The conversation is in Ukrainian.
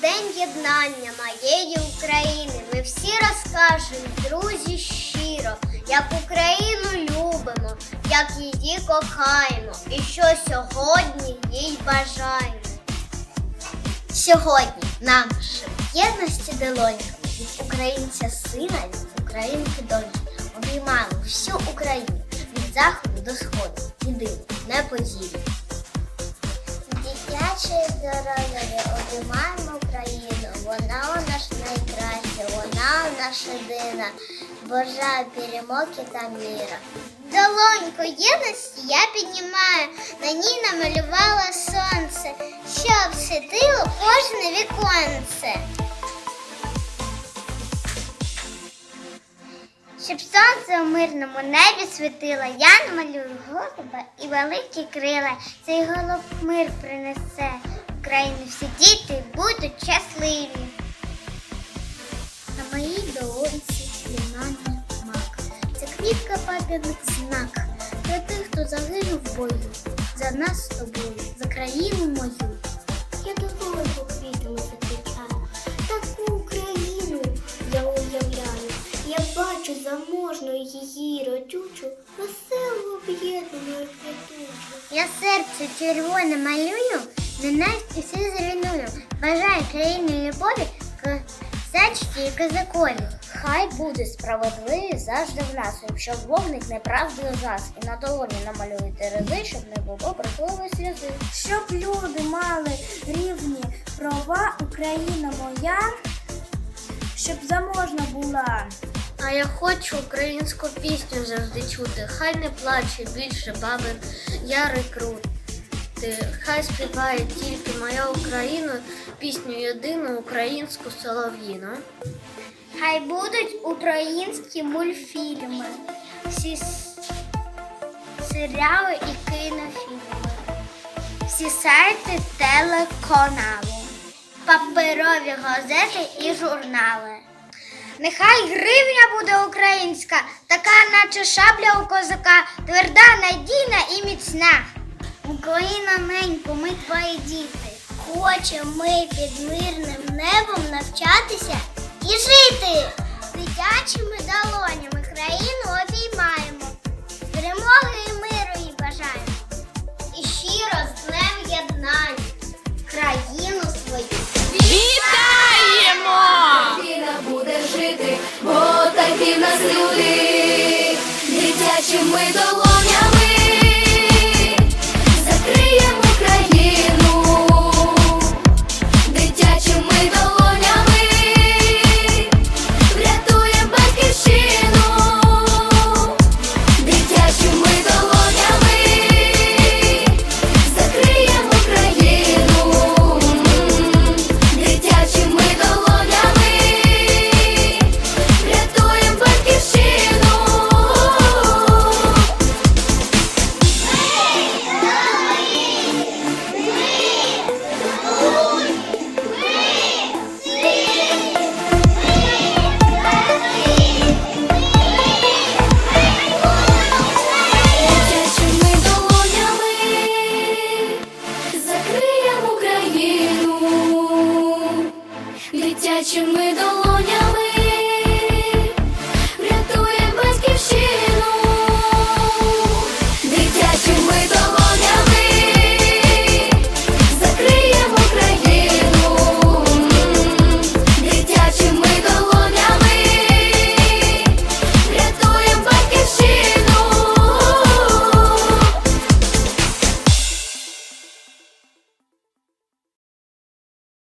день єднання моєї України. Ми всі розкажемо, друзі, щиро, як Україну любимо, як її кохаємо, і що сьогодні їй бажаємо. Сьогодні нашим єдності долоньками від українця сина, від українки доньки обіймаємо всю Україну від заходу до сходу, єдино, неподільно. Дитяче здоров'я обіймаємо Україну, вона у нас найкраща, вона у нас єдина, Божа перемоги та міра. Долоньку єдності я піднімаю, на ній намалювала сонце, щоб світило кожне віконце. Щоб сонце у мирному небі світило, я намалюю голуба і великі крила. Цей голуб мир принесе. В всі діти будуть щасливі. На моїй долонці лінання мак. Це квітка пам'ятник знак. Для тих, хто загинув в бою. За нас з тобою, за країну мою. Її родючу, веселу об'єднану квітучу. Я серце червоне малюю, ненависть і все зруйную. Бажаю країні любові, козачці і козакові. Хай буде справедливий завжди в нас, якщо вогник неправди у нас, і на долоні намалює терези, щоб не було брехливої сльози. Щоб люди мали рівні права, Україна моя, щоб заможна була. А я хочу українську пісню завжди чути. Хай не плаче більше бабин яри крути. Хай співає тільки моя Україна, пісню єдину українську солов'їну. Хай будуть українські мультфільми, всі серіали і кінофільми, всі сайти телеканалу, паперові газети і журнали. Нехай гривня буде українська, така, наче шабля у козака, тверда, надійна і міцна. Україна ненько, ми твої діти. Хочемо ми під мирним небом навчатися і жити. Дитячими долонями країну обіймаємо. гарячими долами.